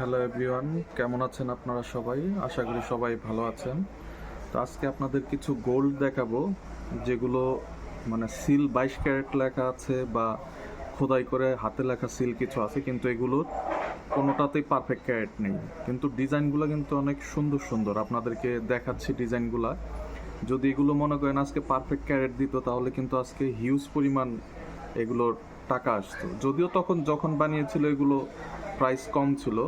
Hello everyone, কেমন আছেন আপনারা সবাই? আশা করি সবাই ভালো আছেন। তো আজকে আপনাদের কিছু গোল্ড দেখাবো, যেগুলো মানে সিল বাইশ ক্যারেট লেখা আছে বা খোদাই করে হাতে লেখা সিল কিছু আছে, কিন্তু এগুলোর কোনোটাতেই পারফেক্ট ক্যারেট নেই। কিন্তু ডিজাইনগুলো কিন্তু অনেক সুন্দর সুন্দর। আপনাদেরকে দেখাচ্ছি ডিজাইনগুলা। যদি এগুলো মনে করেন আজকে পারফেক্ট ক্যারেট দিত, তাহলে কিন্তু আজকে হিউজ পরিমাণ এগুলোর টাকা আসতো। যদিও তখন যখন বানিয়েছিল এগুলো প্রাইস কম ছিল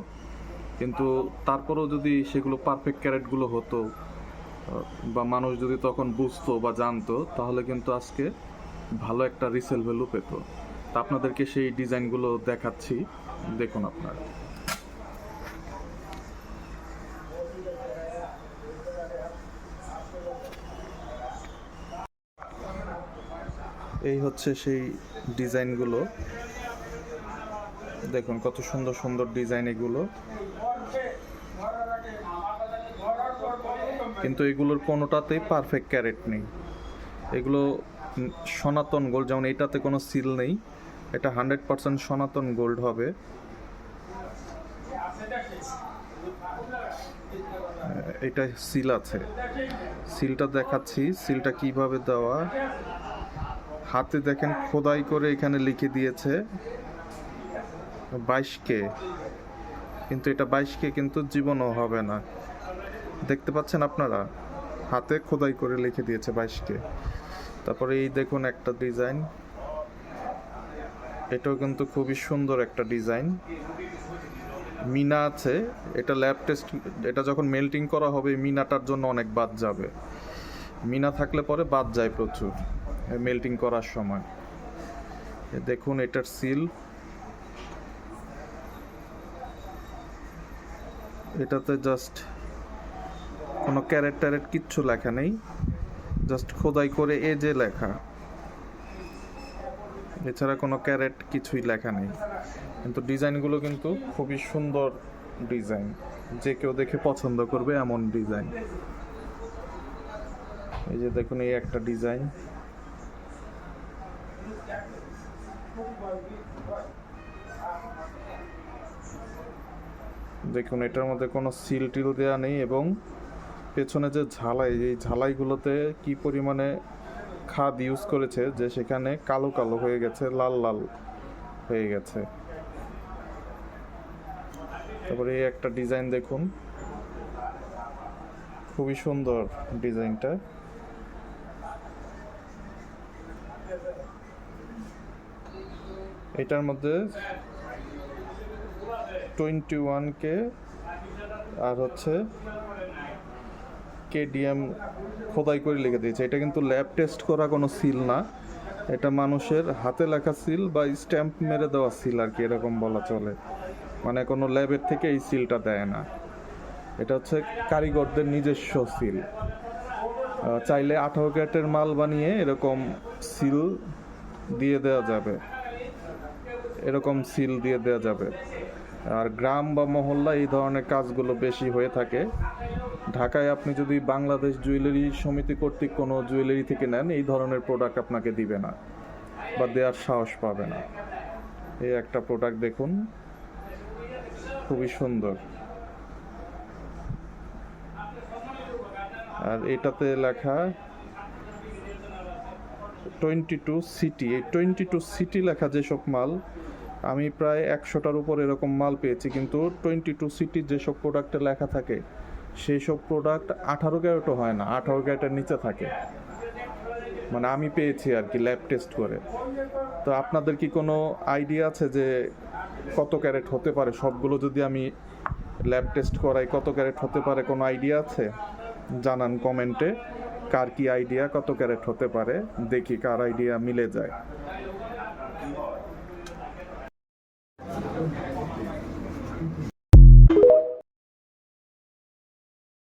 কিন্তু তারপরেও যদি সেগুলো পারফেক্ট ক্যারেটগুলো হতো বা মানুষ যদি তখন বুঝতো বা জানতো, তাহলে কিন্তু আজকে ভালো একটা রিসেল ভ্যালু পেত। তা আপনাদেরকে সেই ডিজাইনগুলো দেখাচ্ছি, দেখুন আপনারা। এই হচ্ছে সেই ডিজাইনগুলো দেখুন কত সুন্দর সুন্দর ডিজাইন এগুলো। কিন্তু এগুলোর কোনোটাতেই পারফেক্ট ক্যারেট নেই। এগুলো সনাতন গোল্ড যেমন এটাতে কোনো সিল নেই। এটা হান্ড্রেড পার্সেন্ট সনাতন গোল্ড হবে। এটা সিল আছে। সিলটা দেখাচ্ছি। সিলটা কীভাবে দেওয়া? হাতে দেখেন খোদাই করে এখানে লিখে দিয়েছে বাইশ কে। কিন্তু এটা বাইশ কে কিন্তু জীবনও হবে না। দেখতে পাচ্ছেন আপনারা? হাতে খোদাই করে লিখে দিয়েছে বাইশ কে তারপরে এই দেখুন একটা ডিজাইন। এটাও কিন্তু খুবই সুন্দর একটা ডিজাইন। মিনা আছে। এটা ল্যাব টেস্ট, এটা যখন মেল্টিং করা হবে, মিনাটার জন্য অনেক বাদ যাবে। মিনা থাকলে পরে বাদ যায় প্রচুর মেল্টিং করার সময়। দেখুন এটার সিল। এটাতে জাস্ট কোনো ক্যারেট ট্যারেট কিচ্ছু লেখা নেই। জাস্ট খোদাই করে এ যে লেখা। এছাড়া কোনো ক্যারেট কিছুই লেখা নেই। কিন্তু ডিজাইনগুলো কিন্তু খুবই সুন্দর ডিজাইন। যে কেউ দেখে পছন্দ করবে এমন ডিজাইন। এই যে দেখুন, এই একটা ডিজাইন। দেখুন, এটার মধ্যে কোনো সিল টিল দেওয়া নেই এবং পেছনে যে ঝালাই, এই ঝালাইগুলোতে কি পরিমাণে খাদ ইউজ করেছে যে সেখানে কালো কালো হয়ে গেছে, লাল লাল হয়ে গেছে। তারপরে এই একটা ডিজাইন দেখুন। খুবই সুন্দর ডিজাইনটা। এটার মধ্যে টোয়েন্টি ওয়ান কে আর হচ্ছে কেডিএম খোদাই করে লিখে দিয়েছে। এটা কিন্তু ল্যাব টেস্ট করা কোনো সিল না। এটা মানুষের হাতে লেখা সিল বা স্ট্যাম্প মেরে দেওয়া সিল আর কি, এরকম বলা চলে। মানে কোনো ল্যাবের থেকে এই সিলটা দেয় না। এটা হচ্ছে কারিগরদের নিজস্ব সিল। চাইলে আঠারো ক্যারেটের মাল বানিয়ে এরকম সিল দিয়ে দেওয়া যাবে। এরকম সিল দিয়ে দেওয়া যাবে। আর গ্রাম বা মহল্লা এই ধরনের কাজগুলো বেশি হয়ে থাকে। ঢাকায় আপনি যদি বাংলাদেশ জুয়েলারি সমিতি কর্তৃক কোনো জুয়েলারি থেকে নেন, এই ধরনের প্রোডাক্ট আপনাকে দিবে না বা দেওয়ার সাহস পাবে না। এই একটা প্রোডাক্ট দেখুন, খুবই সুন্দর। আর এটাতে লেখা টোয়েন্টি টু সিটি এই টোয়েন্টি টু সিটি লেখা যেসব মাল, আমি প্রায় একশোটার উপর এরকম মাল পেয়েছি, কিন্তু টোয়েন্টি টু সিটির যেসব প্রোডাক্টে লেখা থাকে সেই সব প্রোডাক্ট আঠারো ক্যারেটও হয় না, আঠারো ক্যারেটের নিচে থাকে। মানে আমি পেয়েছি আর কি ল্যাব টেস্ট করে। তো আপনাদের কি কোনো আইডিয়া আছে যে কত ক্যারেট হতে পারে? সবগুলো যদি আমি ল্যাব টেস্ট করাই, কত ক্যারেট হতে পারে? কোনো আইডিয়া আছে? জানান কমেন্টে কার কি আইডিয়া কত ক্যারেট হতে পারে? দেখি কার আইডিয়া মিলে যায়।